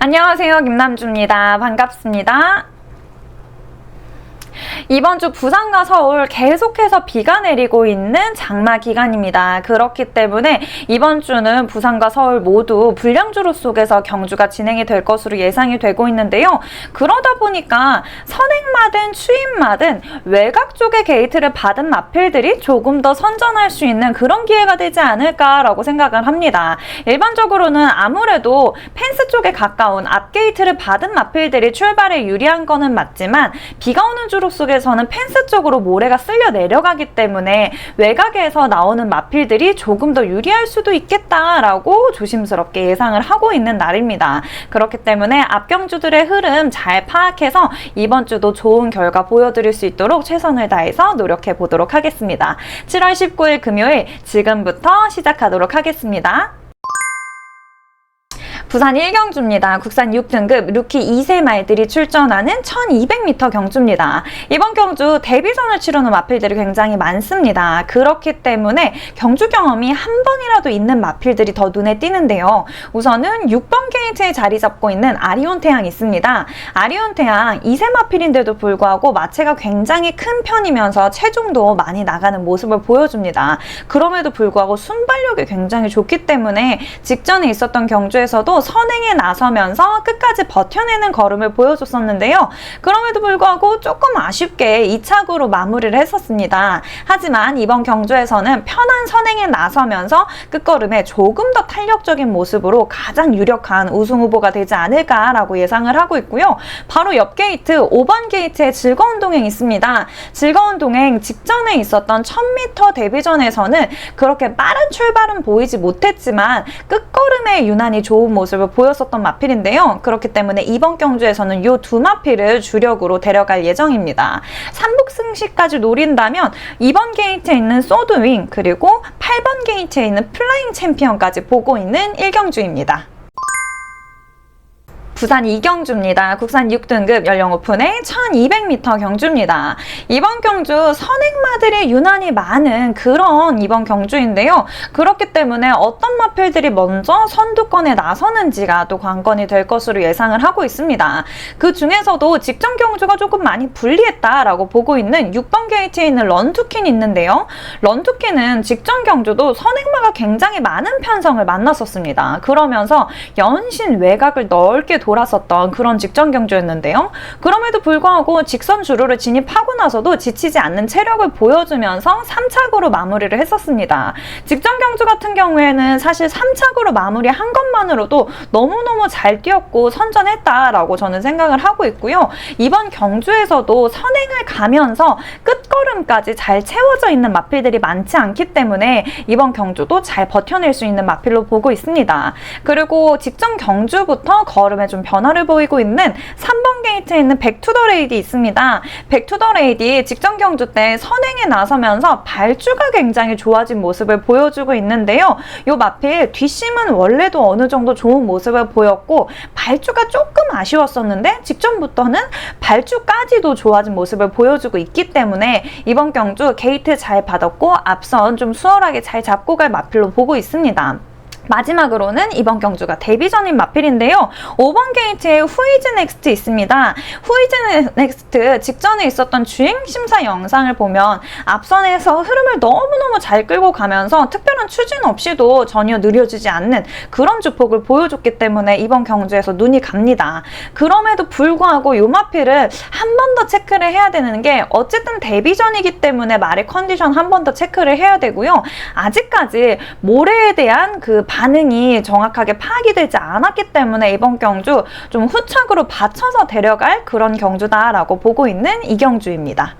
안녕하세요. 김남주입니다. 반갑습니다. 이번 주 부산과 서울 계속해서 비가 내리고 있는 장마 기간입니다. 그렇기 때문에 이번 주는 부산과 서울 모두 불량주로 속에서 경주가 진행이 될 것으로 예상이 되고 있는데요. 그러다 보니까 선행마든 추임마든 외곽 쪽의 게이트를 받은 마필들이 조금 더 선전할 수 있는 그런 기회가 되지 않을까라고 생각을 합니다. 일반적으로는 아무래도 펜스 쪽에 가까운 앞 게이트를 받은 마필들이 출발에 유리한 거는 맞지만 비가 오는 주로 속에 서는 펜스 쪽으로 모래가 쓸려 내려가기 때문에 외곽에서 나오는 마필들이 조금 더 유리할 수도 있겠다라고 조심스럽게 예상을 하고 있는 날입니다. 그렇기 때문에 앞경주들의 흐름 잘 파악해서 이번 주도 좋은 결과 보여드릴 수 있도록 최선을 다해서 노력해 보도록 하겠습니다. 7월 19일 금요일 지금부터 시작하도록 하겠습니다. 부산 1경주입니다. 국산 6등급 루키 2세 말들이 출전하는 1200m 경주입니다. 이번 경주 데뷔전을 치르는 마필들이 굉장히 많습니다. 그렇기 때문에 경주 경험이 한 번이라도 있는 마필들이 더 눈에 띄는데요. 우선은 6번 게이트에 자리 잡고 있는 아리온 태양이 있습니다. 아리온 태양 2세 마필인데도 불구하고 마체가 굉장히 큰 편이면서 체중도 많이 나가는 모습을 보여줍니다. 그럼에도 불구하고 순발력이 굉장히 좋기 때문에 직전에 있었던 경주에서도 선행에 나서면서 끝까지 버텨내는 걸음을 보여줬었는데요. 그럼에도 불구하고 조금 아쉽게 2착으로 마무리를 했었습니다. 하지만 이번 경주에서는 편한 선행에 나서면서 끝걸음에 조금 더 탄력적인 모습으로 가장 유력한 우승 후보가 되지 않을까라고 예상을 하고 있고요. 바로 옆 게이트 5번 게이트에 즐거운 동행 있습니다. 즐거운 동행 직전에 있었던 1000m 데뷔전에서는 그렇게 빠른 출발은 보이지 못했지만 끝걸음에 유난히 좋은 모습 을 보였었던 마필인데요. 그렇기 때문에 이번 경주에서는 이 두 마필을 주력으로 데려갈 예정입니다. 삼복 승시까지 노린다면 이번 게이트에 있는 소드윙 그리고 8번 게이트에 있는 플라잉 챔피언까지 보고 있는 1경주입니다. 부산 이경주입니다. 국산 6등급 연령 오픈의 1200m 경주입니다. 이번 경주 선행마들이 유난히 많은 그런 이번 경주인데요. 그렇기 때문에 어떤 마필들이 먼저 선두권에 나서는지가 또 관건이 될 것으로 예상을 하고 있습니다. 그 중에서도 직전 경주가 조금 많이 불리했다라고 보고 있는 6번 게이트에 있는 런투킨이 있는데요. 런투킨은 직전 경주도 선행마가 굉장히 많은 편성을 만났었습니다. 그러면서 연신 외곽을 넓게 돌았었던 그런 직전 경주였는데요. 그럼에도 불구하고 직선 주로를 진입하고 나서도 지치지 않는 체력을 보여주면서 3착으로 마무리를 했었습니다. 직전 경주 같은 경우에는 사실 3착으로 마무리한 것만으로도 너무너무 잘 뛰었고 선전했다라고 저는 생각을 하고 있고요. 이번 경주에서도 선행을 가면서 끝걸음까지 잘 채워져 있는 마필들이 많지 않기 때문에 이번 경주도 잘 버텨낼 수 있는 마필로 보고 있습니다. 그리고 직전 경주부터 걸음에 좀 변화를 보이고 있는 3번 게이트에 있는 백투더 레이디 있습니다. 백투더 레이디 직전 경주 때 선행에 나서면서 발주가 굉장히 좋아진 모습을 보여주고 있는데요. 요 마필 뒷심은 원래도 어느 정도 좋은 모습을 보였고 발주가 조금 아쉬웠었는데 직전부터는 발주까지도 좋아진 모습을 보여주고 있기 때문에 이번 경주 게이트 잘 받았고 앞선 좀 수월하게 잘 잡고 갈 마필로 보고 있습니다. 마지막으로는 이번 경주가 데뷔 전인 마필인데요. 5번 게이트에 후이즈 넥스트 있습니다. 후이즈 넥스트 직전에 있었던 주행 심사 영상을 보면 앞선에서 흐름을 너무너무 잘 끌고 가면서 특별한 추진 없이도 전혀 느려지지 않는 그런 주폭을 보여줬기 때문에 이번 경주에서 눈이 갑니다. 그럼에도 불구하고 요 마필을 한 번 더 체크를 해야 되는 게 어쨌든 데뷔 전이기 때문에 말의 컨디션 한 번 더 체크를 해야 되고요. 아직까지 모래에 대한 그 반응이 정확하게 파악이 되지 않았기 때문에 이번 경주 좀 후착으로 받쳐서 데려갈 그런 경주다라고 보고 있는 이경주입니다.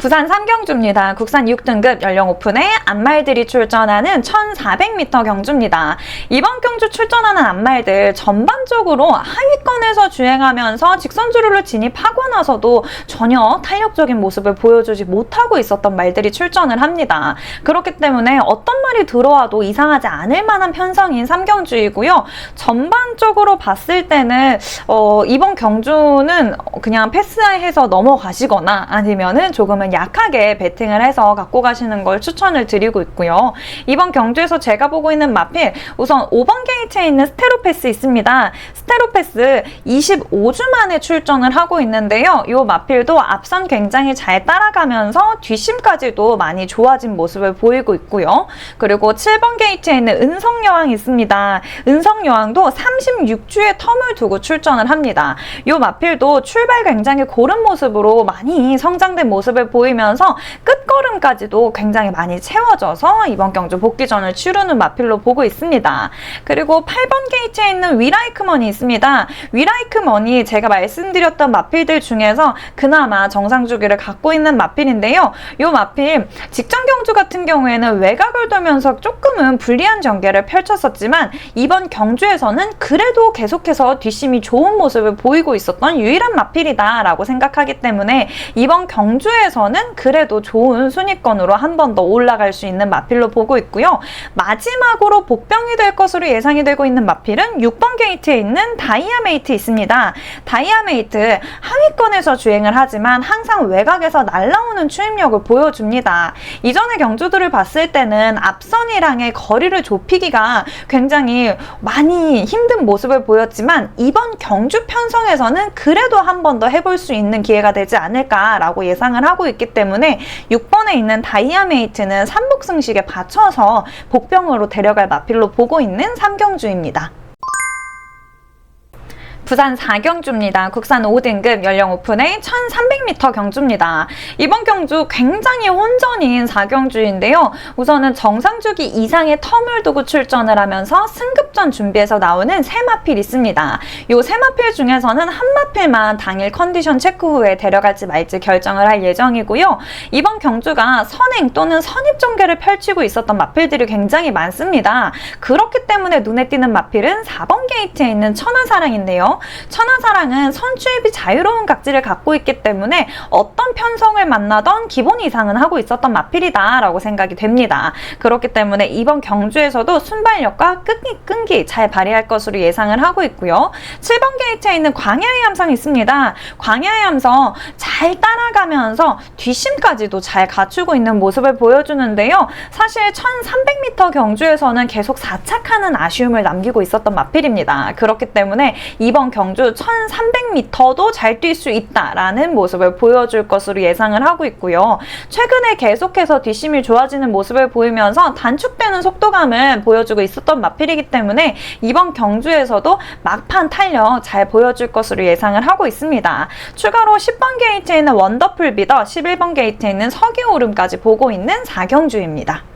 부산 삼경주입니다. 국산 6등급 연령 오픈에 안말들이 출전하는 1400m 경주입니다. 이번 경주 출전하는 안말들 전반적으로 하위권에서 주행하면서 직선주로를 진입하고 나서도 전혀 탄력적인 모습을 보여주지 못하고 있었던 말들이 출전을 합니다. 그렇기 때문에 어떤 말이 들어와도 이상하지 않을 만한 편성인 삼경주이고요. 전반적으로 봤을 때는 어, 이번 경주는 그냥 패스해서 넘어가시거나 아니면은 조금은 약하게 배팅을 해서 갖고 가시는 걸 추천을 드리고 있고요. 이번 경주에서 제가 보고 있는 마필 우선 5번 게이트에 있는 스테로패스 있습니다. 스테로패스 25주 만에 출전을 하고 있는데요. 이 마필도 앞선 굉장히 잘 따라가면서 뒷심까지도 많이 좋아진 모습을 보이고 있고요. 그리고 7번 게이트에 있는 은성여왕이 있습니다. 은성여왕도 36주의 텀을 두고 출전을 합니다. 이 마필도 출발 굉장히 고른 모습으로 많이 성장된 모습을 보이 면서 끝걸음까지도 굉장히 많이 채워져서 이번 경주 복귀전을 치르는 마필로 보고 있습니다. 그리고 8번 게이트에 있는 위라이크먼이 있습니다. 위라이크먼이 제가 말씀드렸던 마필들 중에서 그나마 정상 주기를 갖고 있는 마필인데요. 이 마필 직전 경주 같은 경우에는 외곽을 돌면서 조금은 불리한 전개를 펼쳤었지만 이번 경주에서는 그래도 계속해서 뒷심이 좋은 모습을 보이고 있었던 유일한 마필이다라고 생각하기 때문에 이번 경주에서는 그래도 좋은 순위권으로 한 번 더 올라갈 수 있는 마필로 보고 있고요. 마지막으로 복병이 될 것으로 예상이 되고 있는 마필은 6번 게이트에 있는 다이아메이트 있습니다. 다이아메이트 하위권에서 주행을 하지만 항상 외곽에서 날라오는 추임력을 보여줍니다. 이전의 경주들을 봤을 때는 앞선이랑의 거리를 좁히기가 굉장히 많이 힘든 모습을 보였지만 이번 경주 편성에서는 그래도 한 번 더 해볼 수 있는 기회가 되지 않을까라고 예상을 하고 있기 때문에 6번에 있는 다이아메이트는 삼복승식에 받쳐서 복병으로 데려갈 마필로 보고 있는 삼경주입니다. 부산 4경주입니다. 국산 5등급 연령 오픈의 1300m 경주입니다. 이번 경주 굉장히 혼전인 4경주인데요. 우선은 정상주기 이상의 텀을 두고 출전을 하면서 승급전 준비해서 나오는 세 마필 있습니다. 이세 마필 중에서는 한 마필만 당일 컨디션 체크 후에 데려갈지 말지 결정을 할 예정이고요. 이번 경주가 선행 또는 선입 전개를 펼치고 있었던 마필들이 굉장히 많습니다. 그렇기 때문에 눈에 띄는 마필은 4번 게이트에 있는 천하사랑인데요. 천하사랑은 선취입이 자유로운 각질을 갖고 있기 때문에 어떤 편성을 만나던 기본 이상은 하고 있었던 마필이다 라고 생각이 됩니다. 그렇기 때문에 이번 경주에서도 순발력과 끈기, 끈기 잘 발휘할 것으로 예상을 하고 있고요. 7번 게이트에 있는 광야의 함성이 있습니다. 광야의 함성 잘 따라가면서 뒷심까지도 잘 갖추고 있는 모습을 보여주는데요. 사실 1300m 경주에서는 계속 사착하는 아쉬움을 남기고 있었던 마필입니다. 그렇기 때문에 이번 경주 1300m도 잘 뛸 수 있다라는 모습을 보여줄 것으로 예상을 하고 있고요. 최근에 계속해서 뒷심이 좋아지는 모습을 보이면서 단축되는 속도감을 보여주고 있었던 마필이기 때문에 이번 경주에서도 막판 탄력 잘 보여줄 것으로 예상을 하고 있습니다. 추가로 10번 게이트에 있는 원더풀 비더, 11번 게이트에 있는 서기오름까지 보고 있는 4경주입니다.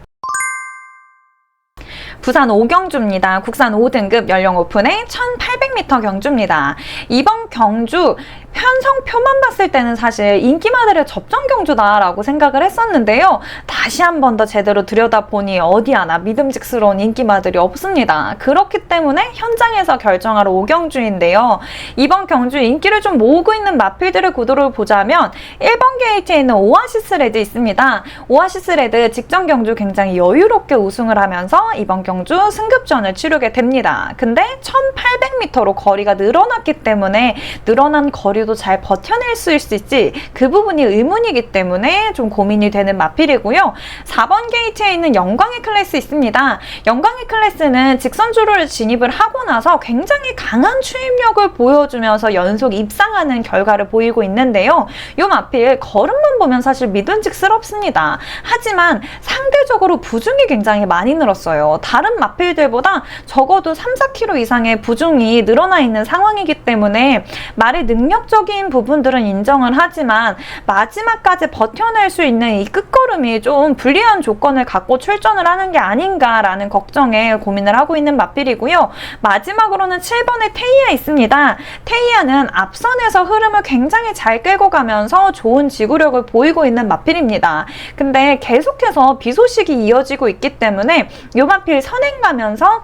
부산 5경주입니다. 국산 5등급 연령 오픈의 1800m 경주입니다. 이번 경주 편성표만 봤을 때는 사실 인기마들의 접전 경주다라고 생각을 했었는데요. 다시 한 번 더 제대로 들여다보니 어디 하나 믿음직스러운 인기마들이 없습니다. 그렇기 때문에 현장에서 결정할 5경주인데요. 이번 경주 인기를 좀 모으고 있는 마필들의 구도를 보자면 1번 게이트에 있는 오아시스 레드 있습니다. 오아시스 레드 직전 경주 굉장히 여유롭게 우승을 하면서 이번 경주 승급전을 치르게 됩니다. 근데 1800m로 거리가 늘어났기 때문에 늘어난 거리도 잘 버텨낼 수 있을지 그 부분이 의문이기 때문에 좀 고민이 되는 마필이고요. 4번 게이트에 있는 영광의 클래스 있습니다. 영광의 클래스는 직선주로를 진입을 하고 나서 굉장히 강한 추임력을 보여주면서 연속 입상하는 결과를 보이고 있는데요. 이 마필 걸음만 보면 사실 믿음직스럽습니다. 하지만 상대적으로 부중이 굉장히 많이 늘었어요. 다른 마필들보다 적어도 3, 4kg 이상의 부중이 늘어나 있는 상황이기 때문에 말의 능력적인 부분들은 인정을 하지만 마지막까지 버텨낼 수 있는 이 끝걸음이 좀 불리한 조건을 갖고 출전을 하는 게 아닌가라는 걱정에 고민을 하고 있는 마필이고요. 마지막으로는 7번의 테이아 있습니다. 테이아는 앞선에서 흐름을 굉장히 잘 끌고 가면서 좋은 지구력을 보이고 있는 마필입니다. 근데 계속해서 비 소식이 이어지고 있기 때문에 요 마필 선행 가면서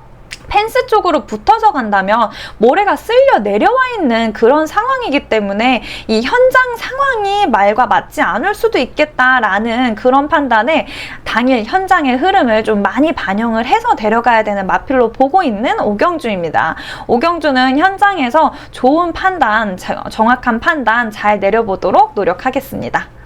펜스 쪽으로 붙어서 간다면 모래가 쓸려 내려와 있는 그런 상황이기 때문에 이 현장 상황이 말과 맞지 않을 수도 있겠다라는 그런 판단에 당일 현장의 흐름을 좀 많이 반영을 해서 데려가야 되는 마필로 보고 있는 오경주입니다. 오경주는 현장에서 좋은 판단, 정확한 판단 잘 내려보도록 노력하겠습니다.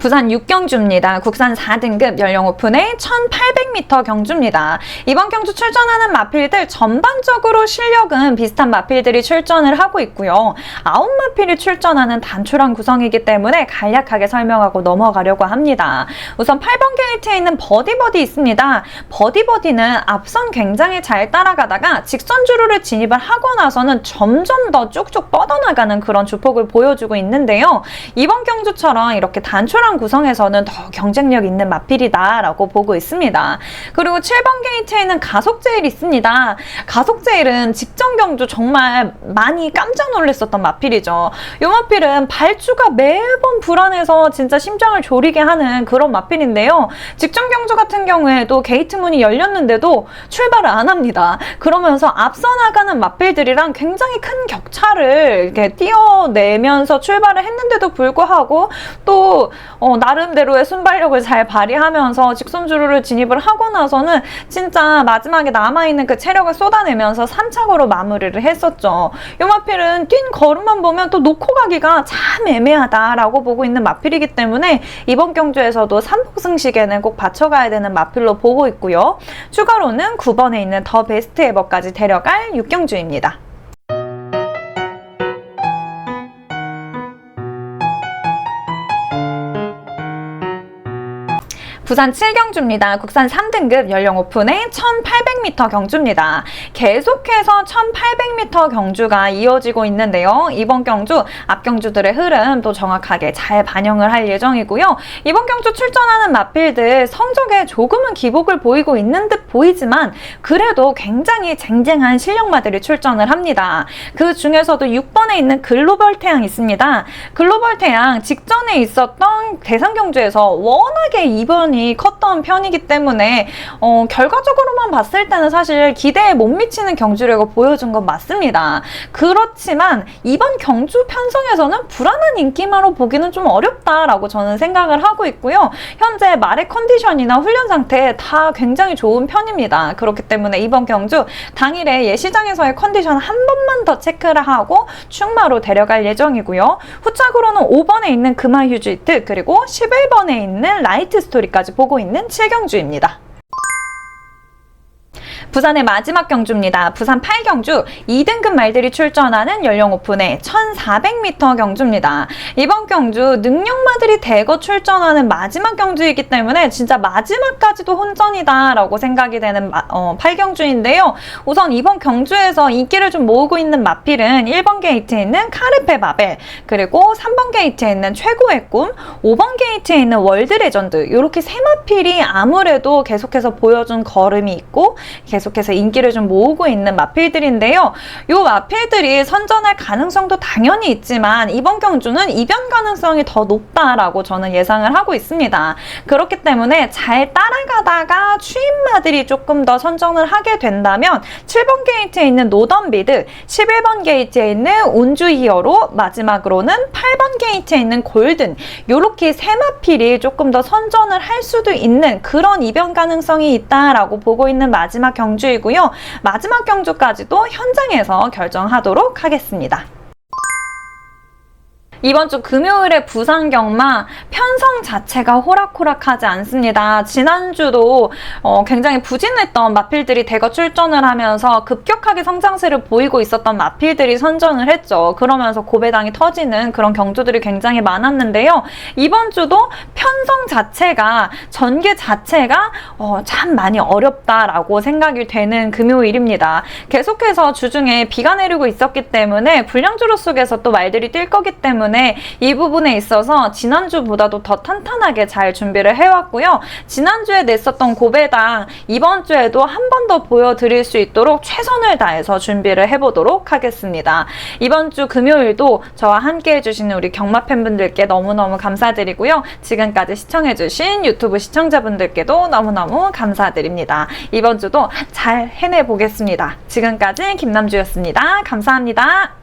부산 6경주입니다. 국산 4등급 연령 오픈의 1800m 경주입니다. 이번 경주 출전하는 마필들 전반적으로 실력은 비슷한 마필들이 출전을 하고 있고요. 아홉 마필이 출전하는 단촐한 구성이기 때문에 간략하게 설명하고 넘어가려고 합니다. 우선 8번 게이트에 있는 버디버디 있습니다. 버디버디는 앞선 굉장히 잘 따라가다가 직선 주루를 진입을 하고 나서는 점점 더 쭉쭉 뻗어나가는 그런 주폭을 보여주고 있는데요. 이번 경주처럼 이렇게 단촐한 구성에서는 더 경쟁력 있는 마필이다라고 보고 있습니다. 그리고 7번 게이트에 있는 가속제일 있습니다. 가속제일은 직전 경주 정말 많이 깜짝 놀랐었던 마필이죠. 이 마필은 발주가 매번 불안해서 진짜 심장을 졸이게 하는 그런 마필인데요. 직전 경주 같은 경우에도 게이트 문이 열렸는데도 출발을 안 합니다. 그러면서 앞서 나가는 마필들이랑 굉장히 큰 격차를 이렇게 띄어내면서 출발을 했는데도 불구하고 또 어, 나름대로의 순발력을 잘 발휘하면서 직선 주루를 진입을 하고 나서는 진짜 마지막에 남아있는 그 체력을 쏟아내면서 3차고로 마무리를 했었죠. 이 마필은 뛴 걸음만 보면 또 놓고 가기가 참 애매하다라고 보고 있는 마필이기 때문에 이번 경주에서도 3복승식에는 꼭 받쳐가야 되는 마필로 보고 있고요. 추가로는 9번에 있는 더 베스트 에버까지 데려갈 6경주입니다. 부산 7경주입니다. 국산 3등급 연령 오픈의 1800m 경주입니다. 계속해서 1800m 경주가 이어지고 있는데요. 이번 경주 앞 경주들의 흐름 또 정확하게 잘 반영을 할 예정이고요. 이번 경주 출전하는 마필들 성적에 조금은 기복을 보이고 있는 듯 보이지만 그래도 굉장히 쟁쟁한 실력마들이 출전을 합니다. 그 중에서도 6번에 있는 글로벌 태양 있습니다. 글로벌 태양 직전에 있었던 대상 경주에서 워낙에 이번이 컸던 편이기 때문에 어, 결과적으로만 봤을 때는 사실 기대에 못 미치는 경주력을 보여준 건 맞습니다. 그렇지만 이번 경주 편성에서는 불안한 인기마로 보기는 좀 어렵다라고 저는 생각을 하고 있고요. 현재 말의 컨디션이나 훈련 상태 다 굉장히 좋은 편입니다. 그렇기 때문에 이번 경주 당일에 예시장에서의 컨디션 한 번만 더 체크를 하고 충마로 데려갈 예정이고요. 후착으로는 5번에 있는 금화 휴지트 그리고 11번에 있는 라이트 스토리까지 보고 있는 칠경주입니다. 부산의 마지막 경주입니다. 부산 8경주 2등급 말들이 출전하는 연령 오픈의 1400m 경주입니다. 이번 경주 능력마들이 대거 출전하는 마지막 경주이기 때문에 진짜 마지막까지도 혼전이다라고 생각이 되는 마, 어, 8경주인데요. 우선 이번 경주에서 인기를 좀 모으고 있는 마필은 1번 게이트에 있는 카르페 바벨 그리고 3번 게이트에 있는 최고의 꿈 5번 게이트에 있는 월드 레전드 이렇게 세 마필이 아무래도 계속해서 보여준 걸음이 있고 계속 해서 인기를 좀 모으고 있는 마필들인데요. 이 마필들이 선전할 가능성도 당연히 있지만 이번 경주는 이변 가능성이 더 높다라고 저는 예상을 하고 있습니다. 그렇기 때문에 잘 따라가다가 추임마들이 조금 더 선정을 하게 된다면 7번 게이트에 있는 노던비드, 11번 게이트에 있는 운주 히어로, 마지막으로는 8번 게이트에 있는 골든 이렇게 세 마필이 조금 더 선전을 할 수도 있는 그런 이변 가능성이 있다라고 보고 있는 마지막 경주 경주이고요. 마지막 경주까지도 현장에서 결정하도록 하겠습니다. 이번 주 금요일에 부산 경마 편성 자체가 호락호락하지 않습니다. 지난주도 어, 굉장히 부진했던 마필들이 대거 출전을 하면서 급격하게 성장세를 보이고 있었던 마필들이 선전을 했죠. 그러면서 고배당이 터지는 그런 경주들이 굉장히 많았는데요. 이번 주도 편성 자체가 전개 자체가 어, 참 많이 어렵다라고 생각이 되는 금요일입니다. 계속해서 주중에 비가 내리고 있었기 때문에 불량주로 속에서 또 말들이 뛸 거기 때문에 때문에 이 부분에 있어서 지난주보다도 더 탄탄하게 잘 준비를 해왔고요. 지난주에 냈었던 고배당 이번 주에도 한 번 더 보여드릴 수 있도록 최선을 다해서 준비를 해보도록 하겠습니다. 이번 주 금요일도 저와 함께 해주시는 우리 경마 팬분들께 너무너무 감사드리고요. 지금까지 시청해주신 유튜브 시청자분들께도 너무너무 감사드립니다. 이번 주도 잘 해내보겠습니다. 지금까지 김남주였습니다. 감사합니다.